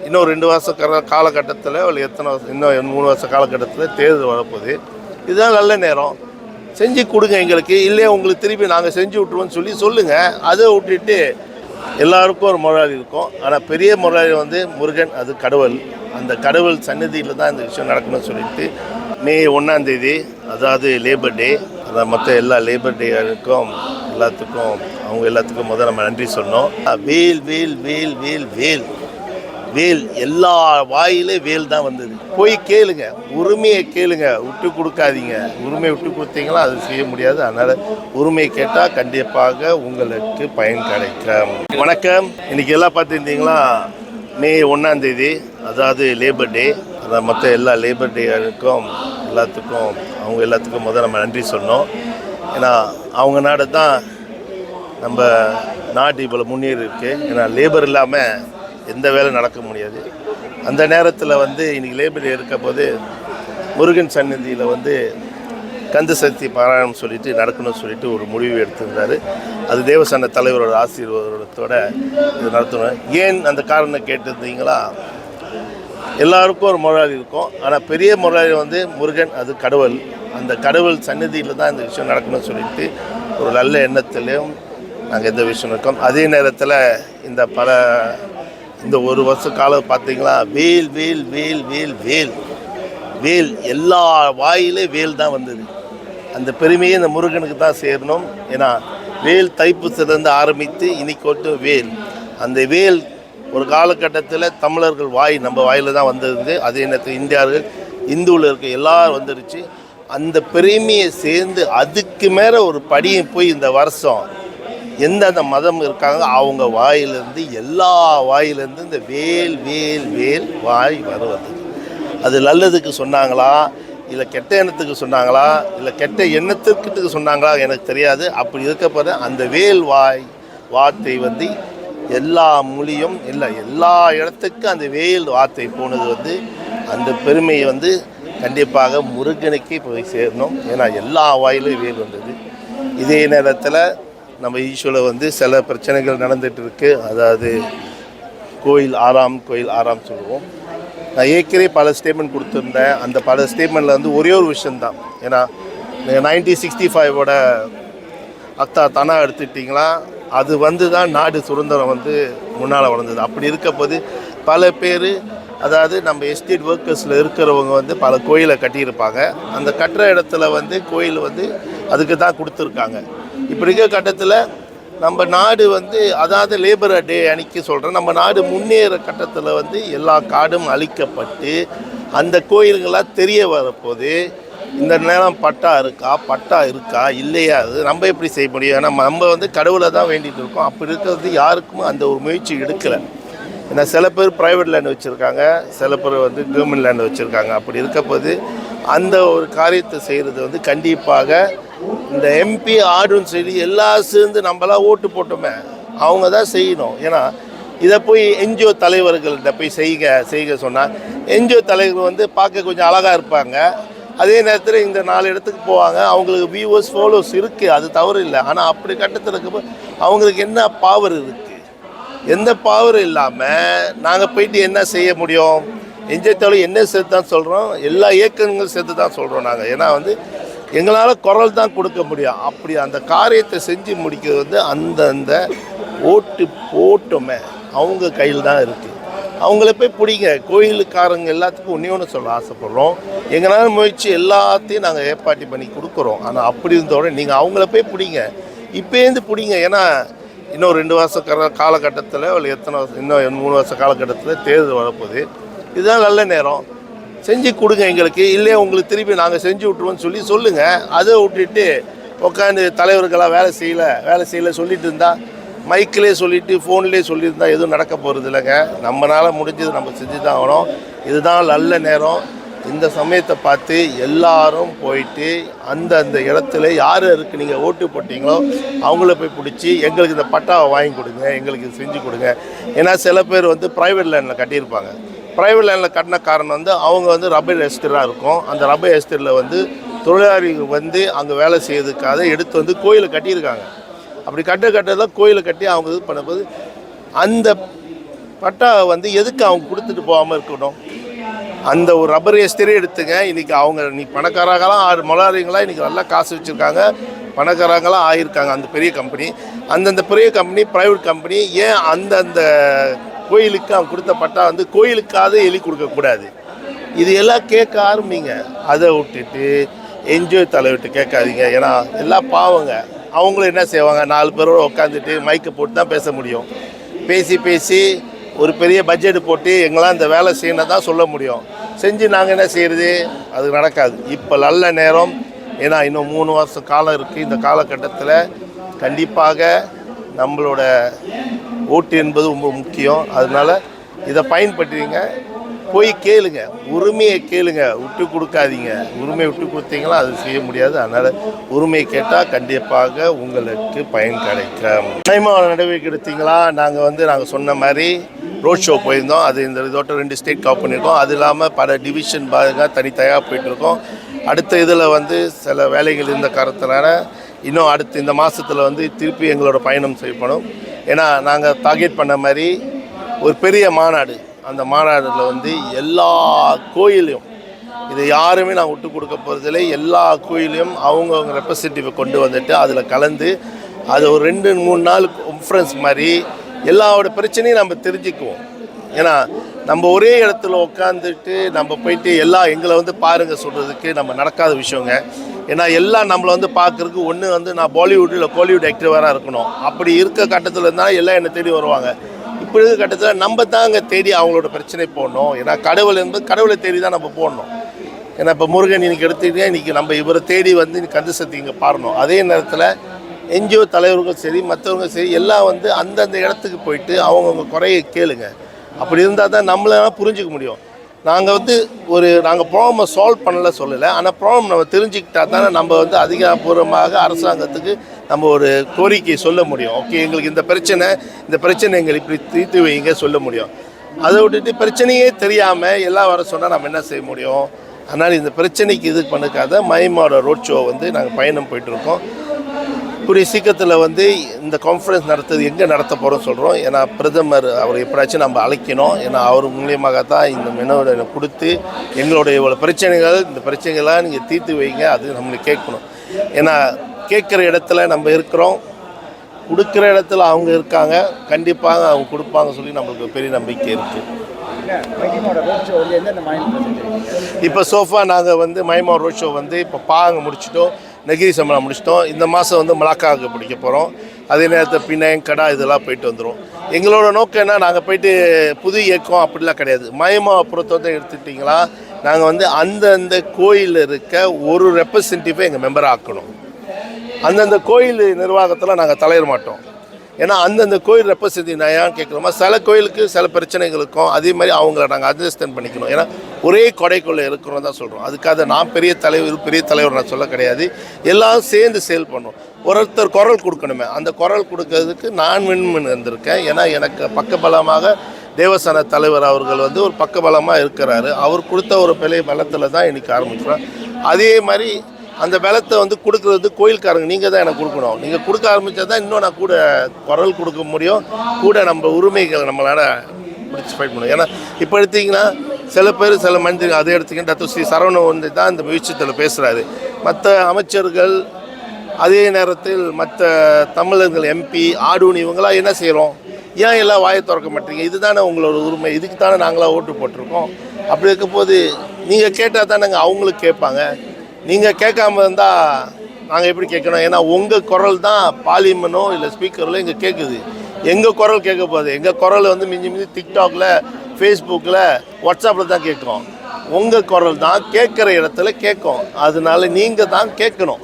இன்னும் ரெண்டு வருஷ கர- காலகட்டத்தில் இல்லை எத்தனை வருஷம் இன்னும் மூணு வருஷ காலகட்டத்தில் தேர்தல் வரப்போகுது. இதுதான் நல்ல நேரம். செஞ்சு கொடுங்க எங்களுக்கு. இல்லையே உங்களுக்கு திருப்பி நாங்கள் செஞ்சு விட்ருவோம்னு சொல்லி சொல்லுங்கள் அதை விட்டுட்டு எல்லாருக்கும் ஒரு முதலாளி இருக்கும். ஆனால் பெரிய முதலாளி வந்து முருகன் அது கடவுள். அந்த கடவுள் சன்னதியில் தான் இந்த விஷயம் நடக்கணும்னு சொல்லிட்டு மே ஒன்றாந்தேதி அதாவது லேபர் டே அதான் மற்ற எல்லா லேபர் டேக்கும் எல்லாத்துக்கும் அவங்க எல்லாத்துக்கும் முதல்ல நம்ம நன்றி சொன்னோம். வேல் வேல் வேல் வேல் வேல். வேல் எல்லா வாயிலே வேல் தான் வந்தது. போய் கேளுங்க. உரிமையை கேளுங்க. விட்டு கொடுக்காதீங்க. உரிமையை விட்டு கொடுத்தீங்களா? அது செய்ய முடியாது. அதனால் உரிமையை கேட்டால் கண்டிப்பாக உங்களுக்கு பயன் கிடைக்கும். வணக்கம். இன்னைக்கு எல்லாம் பார்த்துருந்தீங்களா? மே ஒன்றாம் தேதி. அதாவது லேபர் டே அதான் மற்ற எல்லா லேபர் டேக்கும் எல்லாத்துக்கும் அவங்க எல்லாத்துக்கும் முதல்ல நம்ம நன்றி சொன்னோம். ஏன்னா அவங்க நாடு தான் நம்ம நாடு இவ்வளோ முன்னேறி இருக்குது ஏன்னா லேபர் இல்லாமல் எந்த வேலை நடக்க முடியாது. அந்த நேரத்தில் வந்து இன்றைக்கி லேபர் இருக்க போது முருகன் சந்நிதியில் வந்து கந்த சக்தி பாராயணம் சொல்லிட்டு நடக்கணும்னு சொல்லிட்டு ஒரு முடிவு எடுத்திருந்தார். அது தேவசன தலைவரோட ஆசீர்வாதத்தோட இது நடத்தணும். ஏன் அந்த காரணம் கேட்டிருந்தீங்களா? எல்லாருக்கும் ஒரு முதலாளி இருக்கும். ஆனால் பெரிய முதலாளி வந்து முருகன் அது கடவுள். அந்த கடவுள் சந்நிதியில் தான் இந்த விஷயம் நடக்கணும்னு சொல்லிட்டு ஒரு நல்ல எண்ணத்திலையும் நாங்கள் எந்த விஷயம் இருக்கோம். அதே நேரத்தில் இந்த பல இந்த ஒரு வருஷ காலம் பார்த்தீங்களா? வேல் வேல் வேல் வேல் வேல். வேல் எல்லா வாயிலே வேல் தான் வந்தது. அந்த பெருமையை இந்த முருகனுக்கு தான் சேரணும். ஏன்னா வேல் தைப்பூசலேருந்து ஆரம்பித்து இன்னைக்கு மட்டும் வேல். அந்த வேல் ஒரு காலகட்டத்தில் தமிழர்கள் வாய் நம்ம வாயில் தான் வந்திருந்து அதே நேரத்தில் இந்தியாவில் இந்துவில் இருக்க எல்லாரும் வந்துருச்சு. அந்த பெருமையை சேர்ந்து அதுக்கு மேலே ஒரு படியும் போய் இந்த வருஷம் எந்தெந்த மதம் இருக்காங்க அவங்க வாயிலிருந்து எல்லா வாயிலிருந்து இந்த வேல் வேல் வேல் வாய் வருவது. அது நல்லதுக்கு சொன்னாங்களா? இல்லை கெட்ட எண்ணத்துக்கு சொன்னாங்களா? இல்லை கெட்ட எண்ணத்துக்கு சொன்னாங்களா? எனக்கு தெரியாது. அப்படி இருக்கப்போது அந்த வேல் வாய் வார்த்தை வந்து எல்லா மொழியும் இல்லை எல்லா இடத்துக்கும் அந்த வேல் வார்த்தை போனது வந்து அந்த பெருமையை வந்து கண்டிப்பாக முருகனுக்கே போய் சேரணும். ஏன்னா எல்லா வாயிலும் வேல் வந்தது. இதே நேரத்தில் நம்ம ஈஸ்வரில் வந்து சில பிரச்சனைகள் நடந்துட்டு இருக்கு அதாவது கோயில் ஆறாம் கோயில் ஆறாம் சொல்லுவோம். நான் ஏற்கனவே பல ஸ்டேட்மெண்ட் கொடுத்துருந்தேன். அந்த பல ஸ்டேட்மெண்ட்டில் வந்து ஒரே ஒரு விஷயந்தான் ஏன்னா நைன்டீன் சிக்ஸ்டி ஃபைவோட அத்தா தனா எடுத்துட்டிங்களா அது வந்து தான் நாடு சுதந்திரம் வந்து முன்னால் வளர்ந்தது. அப்படி இருக்க போது பல பேர் அதாவது நம்ம எஸ்டேட் ஒர்க்கர்ஸில் இருக்கிறவங்க வந்து பல கோயிலை கட்டியிருப்பாங்க. அந்த கட்டுற இடத்துல வந்து கோயில் வந்து அதுக்கு தான் கொடுத்துருக்காங்க. இப்படி இருக்கிற கட்டத்தில் நம்ம நாடு வந்து அதாவது லேபர் டே அன்னைக்கு சொல்கிறேன் நம்ம நாடு முன்னேற கட்டத்தில் வந்து எல்லா காடும் அழிக்கப்பட்டு அந்த கோயில்களாக தெரிய வரப்போது இந்த நேரம் பட்டா இருக்கா பட்டா இருக்கா இல்லையா? அது நம்ம எப்படி செய்ய முடியும்? ஏன்னா நம்ம வந்து கடவுளை தான் வேண்டிகிட்டு இருக்கோம். அப்படி இருக்கிறது யாருக்கும் அந்த ஒரு முயற்சி எடுக்கலை. ஏன்னா சில பேர் ப்ரைவேட் லேண்ட் வச்சுருக்காங்க சில பேர் வந்து கவர்மெண்ட் லேண்ட் வச்சுருக்காங்க. அப்படி இருக்கப்போது அந்த ஒரு காரியத்தை செய்கிறது வந்து கண்டிப்பாக இந்த எம்பி ஆடும் சரி எல்லாம் சேர்ந்து நம்மளாம் ஓட்டு போட்டோமே அவங்க தான் செய்யணும். ஏன்னா இதை போய் என்ஜிஓ தலைவர்கள்ட்ட போய் செய்க செய்க சொன்னால் என்ஜிஓ தலைவர் வந்து பார்க்க கொஞ்சம் அழகாக இருப்பாங்க. அதே நேரத்தில் இந்த நாலு இடத்துக்கு போவாங்க அவங்களுக்கு வியூவர்ஸ் ஃபாலோஸ் இருக்குது அது தவறு இல்லை. ஆனால் அப்படி கட்டத்தில் இருக்கப்போ அவங்களுக்கு என்ன பவர் இருக்குது எந்த பாவரும் இல்லாமல் நாங்கள் போயிட்டு என்ன செய்ய முடியும்? என்ஜாய் என்ன சேர்த்து தான் சொல்கிறோம் எல்லா இயக்கங்களும் சேர்த்து தான் சொல்கிறோம் நாங்கள் ஏன்னா வந்து எங்களால் குரல் தான் கொடுக்க முடியும். அப்படி அந்த காரியத்தை செஞ்சு முடிக்கிறது வந்து அந்தந்த ஓட்டு போட்டோமே அவங்க கையில் தான் இருக்குது அவங்கள போய் பிடிங்க. கோயிலுக்காரங்க எல்லாத்துக்கும் ஒன்றே ஒன்று சொல்ல ஆசைப்படுறோம். எங்களால் முயற்சி எல்லாத்தையும் நாங்கள் ஏற்பாட்டி பண்ணி கொடுக்குறோம். ஆனால் அப்படி இருந்தோட நீங்கள் அவங்கள போய் பிடிங்க. இப்போயிருந்து பிடிங்க. ஏன்னா இன்னும் ரெண்டு வருஷ கர காலகட்டத்தில் இல்லை எத்தனை வருஷம் இன்னும் மூணு வருஷ காலகட்டத்தில் தேர்தல் வரப்போகுது. இதுதான் நல்ல நேரம். செஞ்சு கொடுங்க எங்களுக்கு. இல்லையே உங்களுக்கு திருப்பி நாங்கள் செஞ்சு விட்ருவோம்னு சொல்லி சொல்லுங்கள் அதை விட்டுட்டு உட்காந்து தலைவர்களாக வேலை செய்யலை வேலை செய்யலை சொல்லிட்டு இருந்தால் மைக்கிலே சொல்லிட்டு ஃபோன்லேயே சொல்லியிருந்தால் எதுவும் நடக்க போகிறது இல்லைங்க நம்மளால் முடிஞ்சது நம்ம செஞ்சு தான் ஆகணும். இதுதான் நல்ல நேரம். இந்த சமயத்தை பார்த்து எல்லாரும் போயிட்டு அந்த அந்த இடத்துல யார் இருக்கு நீங்கள் ஓட்டு போட்டீங்களோ அவங்கள போய் பிடிச்சி எங்களுக்கு இந்த பட்டாவை வாங்கி கொடுங்க எங்களுக்கு இது செஞ்சு கொடுங்க. ஏன்னா சில பேர் வந்து ப்ரைவேட் லேண்டில் கட்டியிருப்பாங்க. ப்ரைவேட் லேண்டில் கட்டின காரணம் வந்து அவங்க வந்து ரப்பர் எஸ்டராக இருக்கும். அந்த ரப்பர் எஸ்டரில் வந்து தொழிலாளிகள் வந்து அங்கே வேலை செய்யறதுக்காக எடுத்து வந்து கோயிலை கட்டியிருக்காங்க. அப்படி கட்ட கட்டதான் கோயிலை கட்டி அவங்க இது பண்ணும்போது அந்த பட்டா வந்து எதுக்கு அவங்க கொடுத்துட்டு போகாமல் இருக்கணும்? அந்த ஒரு ரப்பர் எஸ்டரே எடுத்துங்க. இன்னைக்கு அவங்க இன்னைக்கு பணக்காரங்களாம் ஆறு மொளாரிங்களாம் இன்னைக்கு நல்லா காசு வச்சுருக்காங்க. பணக்காரங்களாம் ஆகியிருக்காங்க அந்த பெரிய கம்பெனி அந்தந்த பெரிய கம்பெனி ப்ரைவேட் கம்பெனி ஏன் அந்தந்த கோயிலுக்கு அவங்க கொடுத்த பட்டா வந்து கோயிலுக்காவது எலி கொடுக்கக்கூடாது இது எல்லாம் கேட்க ஆரம்பிங்க. அதை விட்டுட்டு என்ஜிஓ தலைவிட்டு கேட்காதீங்க. ஏன்னா எல்லாம் பாவங்க. அவங்களும் என்ன செய்வாங்க? நாலு பேரோட உட்காந்துட்டு மைக்கை போட்டு தான் பேச முடியும். பேசி பேசி ஒரு பெரிய பட்ஜெட் போட்டு எங்களாம் இந்த வேலை செய்யணும் தான் சொல்ல முடியும். செஞ்சு நாங்கள் என்ன செய்கிறது அது நடக்காது. இப்போ நல்ல நேரம். ஏன்னா இன்னும் மூணு வருஷம் காலம் இருக்குது இந்த காலகட்டத்தில் கண்டிப்பாக நம்மளோட ஓட்டு என்பது ரொம்ப முக்கியம். அதனால் இதை பயன்படுத்துவீங்க போய் கேளுங்க. உரிமையை கேளுங்க. விட்டு கொடுக்காதீங்க. உரிமையை விட்டு கொடுத்தீங்களா அது செய்ய முடியாது. அதனால் உரிமையை கேட்டால் கண்டிப்பாக உங்களுக்கு பயன் கிடைக்கும். டைமாக நடவடிக்கை எடுத்தீங்களா? நாங்கள் வந்து நாங்கள் சொன்ன மாதிரி ரோட் ஷோ போயிருந்தோம். அது இந்த இதோட்ட ரெண்டு ஸ்டேட் கவர் பண்ணியிருக்கோம். அது இல்லாமல் பல டிவிஷன் பாருங்க தனித்தனியாக போயிட்டுருக்கோம். அடுத்த இதில் வந்து சில வேலைகள் இருந்த காரணத்தினால இன்னும் அடுத்து இந்த மாதத்தில் வந்து திருப்பி எங்களோட பயணம் செய்யப்படும். ஏன்னா நாங்கள் டார்கெட் பண்ண மாதிரி ஒரு பெரிய மாநாடு அந்த மாநாட்டில் வந்து எல்லா கோயிலையும் இதை யாருமே நான் விட்டு கொடுக்க போகிறதில்ல எல்லா கோயிலையும் அவங்கவுங்க ரெப்ரசன்டேட்டிவை கொண்டு வந்துட்டு அதில் கலந்து அது ஒரு ரெண்டு மூணு நாள் கான்ஃபரன்ஸ் மாதிரி எல்லாவோட பிரச்சனையும் நம்ம தெரிஞ்சுக்குவோம். ஏன்னா நம்ம ஒரே இடத்துல உட்காந்துட்டு நம்ம போயிட்டு எல்லாம் எங்களை வந்து பாருங்க சொல்கிறதுக்கு நம்ம நடக்காத விஷயங்க. ஏன்னா எல்லாம் நம்மளை வந்து பார்க்குறதுக்கு ஒன்று வந்து நான் பாலிவுட் இல்லை கோலிவுட் ஆக்டிவராக இருக்கணும். அப்படி இருக்க கட்டத்தில் இருந்தால் எல்லாம் என்னை தேடி வருவாங்க. பிறகு கட்டத்தில் நம்ம தான் அங்கே தேடி அவங்களோட பிரச்சனை போடணும். ஏன்னா கடவுள் என்பது கடவுளை தேடி தான் நம்ம போடணும். ஏன்னா இப்போ முருகன் இன்னைக்கு எடுத்துக்கிட்டே இன்றைக்கி நம்ம இவரை தேடி வந்து இன்னைக்கு கந்து சக்தி இங்கே பாடணும். அதே நேரத்தில் என்ஜிஓ தலைவர்களும் சரி மற்றவங்க சரி எல்லாம் வந்து அந்தந்த இடத்துக்கு போயிட்டு அவங்கவுங்க குறையை கேளுங்க. அப்படி இருந்தால் தான் நம்மளால புரிஞ்சுக்க முடியும். நாங்கள் வந்து ஒரு நாங்கள் ப்ராப்ளமை சால்வ் பண்ணல சொல்லலை. ஆனால் ப்ராப்ளம் நம்ம தெரிஞ்சுக்கிட்டா தானே நம்ம வந்து அதிகாரப்பூர்வமாக அரசாங்கத்துக்கு நம்ம ஒரு கோரிக்கை சொல்ல முடியும். ஓகே எங்களுக்கு இந்த பிரச்சனை இந்த பிரச்சனை எங்களுக்கு இப்படி தீர்த்து வைங்க சொல்ல முடியும். அதை விட்டுட்டு பிரச்சனையே தெரியாமல் எல்லாம் வர சொன்னால் நம்ம என்ன செய்ய முடியும்? அதனால் இந்த பிரச்சனைக்கு இது பண்ணுக்காத மைமாவோட ரோட் ஷோ வந்து நாங்கள் பயணம் போயிட்டுருக்கோம். கூடிய சீக்கிரத்தில் வந்து இந்த கான்ஃபரன்ஸ் நடத்துறது எங்கே நடத்த போகிறோம் சொல்கிறோம் ஏன்னா பிரதமர் அவர் எப்படியாச்சும் நம்ம அழைக்கணும். ஏன்னா அவர் மூலியமாக தான் இந்த மெனுவை கொடுத்து எங்களுடைய இவ்வளோ பிரச்சனைகள் இந்த பிரச்சனைகள்லாம் நீங்கள் தீர்த்து வைங்க அது நம்மளுக்கு கேட்கணும். ஏன்னா கேட்குற இடத்துல நம்ம இருக்கிறோம். கொடுக்குற இடத்துல அவங்க இருக்காங்க. கண்டிப்பாக அவங்க கொடுப்பாங்க சொல்லி நம்மளுக்கு பெரிய நம்பிக்கை இருக்குது ரோட் ஷோ இப்போ சோஃபா நாங்கள் வந்து மைமா ரோட் ஷோ வந்து இப்போ பாங்க முடிச்சிட்டோம். நெகிரி சம்பளம் முடிச்சிட்டோம். இந்த மாதம் வந்து மலாக்காவுக்கு பிடிக்க போகிறோம் அதே நேரத்தில் பிணையம் கடா இதெல்லாம் போயிட்டு வந்துடும் எங்களோட நோக்கம் என்ன? நாங்கள் போயிட்டு புது இயக்கம் அப்படிலாம் கிடையாது. மயமாவை பொறுத்தவரை எடுத்துக்கிட்டிங்களா? நாங்கள் வந்து அந்தந்த கோயிலில் இருக்க ஒரு ரெப்ரசன்டேட்டிவை எங்கள் மெம்பர் ஆக்கணும். அந்தந்த கோயில் நிர்வாகத்தில் நாங்கள் தலையிட மாட்டோம். ஏன்னா அந்தந்த கோயில் ரெப்ரசன்டேட்டிவ் நான் ஏன் கேட்குறோமா சில கோயிலுக்கு சில பிரச்சனைகளுக்கும் அதே மாதிரி அவங்கள நாங்கள் அட்ஜஸ்டன் பண்ணிக்கணும். ஏன்னா ஒரே கொடைக்குள்ளே இருக்கிறோம் தான் சொல்கிறோம் அதுக்காக நான் பெரிய தலைவர் பெரிய தலைவர் நான் சொல்ல கிடையாது. எல்லாம் சேர்ந்து செயல் பண்ணணும் ஒருத்தர் குரல் கொடுக்கணுமே. அந்த குரல் கொடுக்கறதுக்கு நான் விண்மன் இருந்திருக்கேன். ஏன்னா எனக்கு பக்கபலமாக தேவஸ்தான தலைவர் அவர்கள் வந்து ஒரு பக்கபலமாக இருக்கிறாரு. அவர் கொடுத்த ஒரு பெரிய பலத்தில் தான் இன்னைக்கு ஆரம்பிக்கிறோம். அதே மாதிரி அந்த பலத்தை வந்து கொடுக்குறது கோயில்காரங்க நீங்கள் தான் எனக்கு கொடுக்கணும். நீங்கள் கொடுக்க ஆரம்பித்தா தான் இன்னும் நான் கூட குரல் கொடுக்க முடியும். கூட நம்ம உரிமைகள் நம்மளால் பார்ட்டிசிபேட் பண்ணும் ஏன்னா இப்போ எடுத்தீங்கன்னா சில பேர் சில மனிதர்கள் அதை எடுத்தீங்கன்னா தத்து ஸ்ரீ சரவணன் வந்து தான் இந்த விஷயத்தில் பேசுகிறாரு மற்ற அமைச்சர்கள் அதே நேரத்தில் மற்ற தமிழர்கள் எம்பி ஆடூனி இவங்களாம் என்ன செய்கிறோம் ஏன் எல்லாம் வாயை திறக்க மாட்டீங்க? இதுதானே உங்களோட உரிமை. இதுக்கு தானே நாங்களாம் ஓட்டு போட்டிருக்கோம். அப்படி இருக்கும்போது நீங்கள் கேட்டால் தானேங்க அவங்களுக்கு கேட்பாங்க. நீங்கள் கேட்காம இருந்தால் நாங்கள் எப்படி கேட்கணும்? ஏன்னா உங்கள் குரல் தான் பார்லிமெண்ட்டோ இல்லை ஸ்பீக்கரில் இங்கே கேட்குது எங்கள் குரல் கேட்க போகுது. எங்கள் குரல் வந்து மிஞ்சி மிஞ்சி டிக்டாக்ல ஃபேஸ்புக்கில் வாட்ஸ்அப்பில் தான் கேட்கும். உங்கள் குரல் தான் கேட்குற இடத்துல கேட்கும். அதனால நீங்கள் தான் கேட்கணும்.